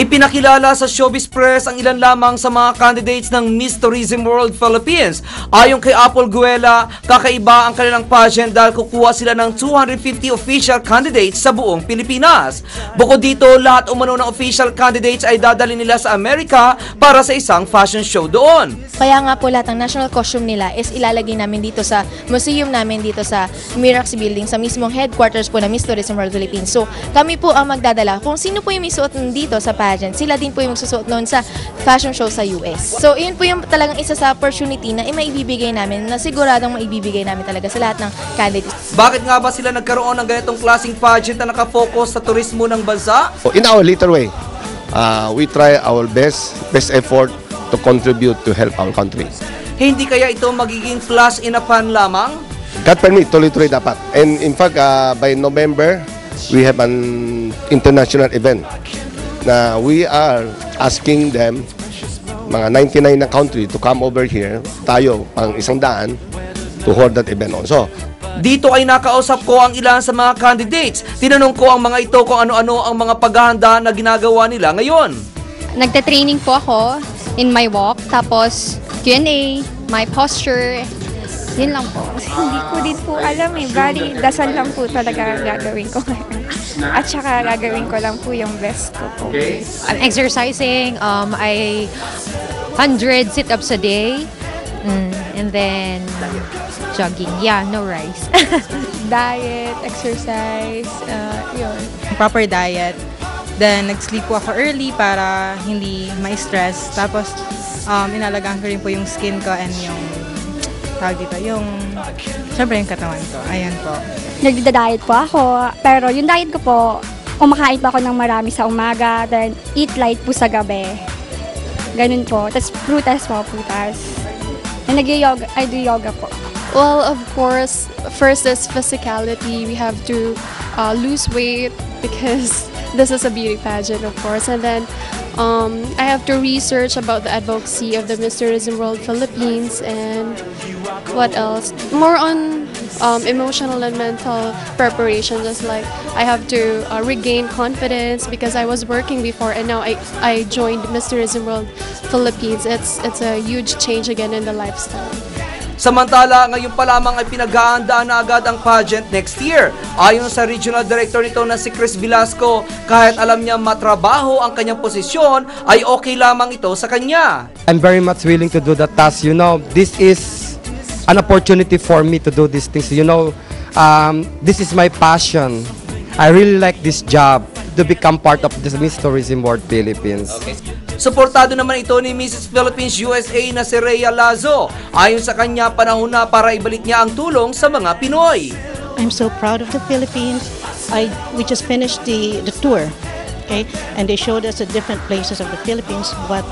Ipinakilala sa Showbiz Press ang ilan lamang sa mga candidates ng Miss Tourism World Philippines. Ayon kay Apple Guela, kakaiba ang kanilang pageant dahil kukuha sila ng 250 official candidates sa buong Pilipinas. Bukod dito, lahat umano ng official candidates ay dadali nila sa Amerika para sa isang fashion show doon. Kaya nga po lahat ng national costume nila is ilalagay namin dito sa museum namin dito sa Mirax Building sa mismong headquarters po ng Miss Tourism World Philippines. So kami po ang magdadala. Kung sino po yung may suot dito sa pageant, sila din po yung magsusuot noon sa fashion show sa US. So yun po yung talagang isa sa opportunity na maibibigay namin na siguradong maibibigay namin talaga sa lahat ng candidates. Bakit nga ba sila nagkaroon ng ganitong klaseng pageant na nakafocus sa turismo ng bansa? In our little way, uh, we try our best, best effort to contribute to help our country. Hindi kaya ito magiging flash in a pan lamang? God permit, tuloy-tuloy dapat. And in fact, uh, by November, we have an international event na we are asking them, mga 99 na country, to come over here, tayo, pang isang daan, to hold that event also. Dito ay nakausap ko ang ilan sa mga candidates. Tinanong ko ang mga ito kung ano-ano ang mga paghahanda na ginagawa nila ngayon. Nagte-training po ako in my walk, tapos Q&A, my posture, yun lang po. Hindi ko din po alam eh. Bali, dasal lang po talaga gagawin ko ngayon. At saka gagawin ko lang po yung best ko po. I'm exercising. Um, I 100 sit-ups a day. Mm, and then jogging. Yeah, no rice. Diet, exercise, uh, yun. proper diet. Then, nag-sleep po ako early para hindi ma-stress. Tapos, um, inalagaan ko rin po yung skin ko and yung, tawag dito, yung, syempre yung katawan ko. Ayan po. Nagda-diet po ako, pero yung diet ko po, kumakain po ako ng marami sa umaga, then eat light po sa gabi. Ganun po. Tapos prutas po, prutas. And nag-yoga, I do yoga po. Well, of course, first is physicality. We have to uh, lose weight because this is a beauty pageant, of course. And then um, I have to research about the advocacy of the Miss World Philippines and what else? More on um, emotional and mental preparation. Just like I have to uh, regain confidence because I was working before and now I, I joined Miss World Philippines. It's it's a huge change again in the lifestyle. Samantala, ngayon pa lamang ay pinag-aandaan na agad ang pageant next year. Ayon sa regional director nito na si Chris Velasco, kahit alam niya matrabaho ang kanyang posisyon, ay okay lamang ito sa kanya. I'm very much willing to do the task. You know, this is an opportunity for me to do these things. You know, um, this is my passion. I really like this job to become part of this Miss Tourism World Philippines. Suportado naman ito ni Mrs. Philippines USA na si Rhea Lazo. Ayon sa kanya, panahon na para ibalik niya ang tulong sa mga Pinoy. I'm so proud of the Philippines. I we just finished the the tour, okay, and they showed us the different places of the Philippines, what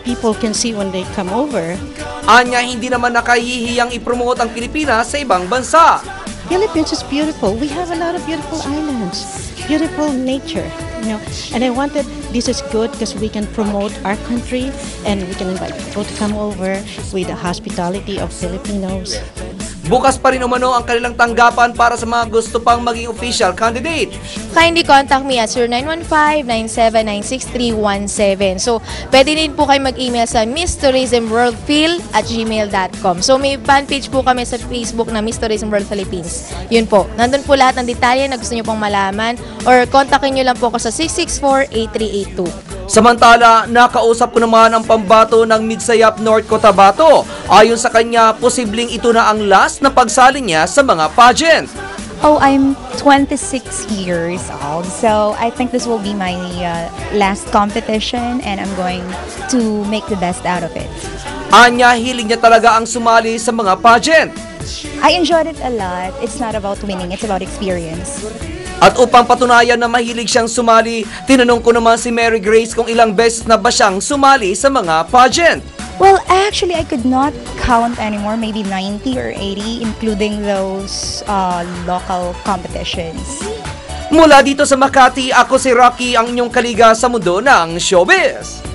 people can see when they come over. Anya, hindi naman nakahihiyang ipromote ang Pilipinas sa ibang bansa. Philippines is beautiful. We have a lot of beautiful islands, beautiful nature, you know. And I wanted this is good because we can promote our country and we can invite people to come over with the hospitality of Filipinos. Bukas pa rin umano ang kanilang tanggapan para sa mga gusto pang maging official candidate. Kindly contact me at 0915-979-6317. So, pwede din po kayo mag-email sa misstourismworldphil at gmail.com. So, may fan page po kami sa Facebook na Miss Tourism World Philippines. Yun po. Nandun po lahat ng detalye na gusto nyo pong malaman or kontakin nyo lang po ako sa 664-8382. Samantala, nakausap ko naman ang pambato ng Midsayap North Cotabato. Ayon sa kanya, posibleng ito na ang last na pagsali niya sa mga pageant. Oh, I'm 26 years old, so I think this will be my uh, last competition and I'm going to make the best out of it. Anya, hiling niya talaga ang sumali sa mga pageant. I enjoyed it a lot. It's not about winning, it's about experience. At upang patunayan na mahilig siyang sumali, tinanong ko naman si Mary Grace kung ilang beses na ba siyang sumali sa mga pageant. Well, actually, I could not count anymore, maybe 90 or 80, including those uh, local competitions. Mula dito sa Makati, ako si Rocky ang inyong kaliga sa mundo ng showbiz.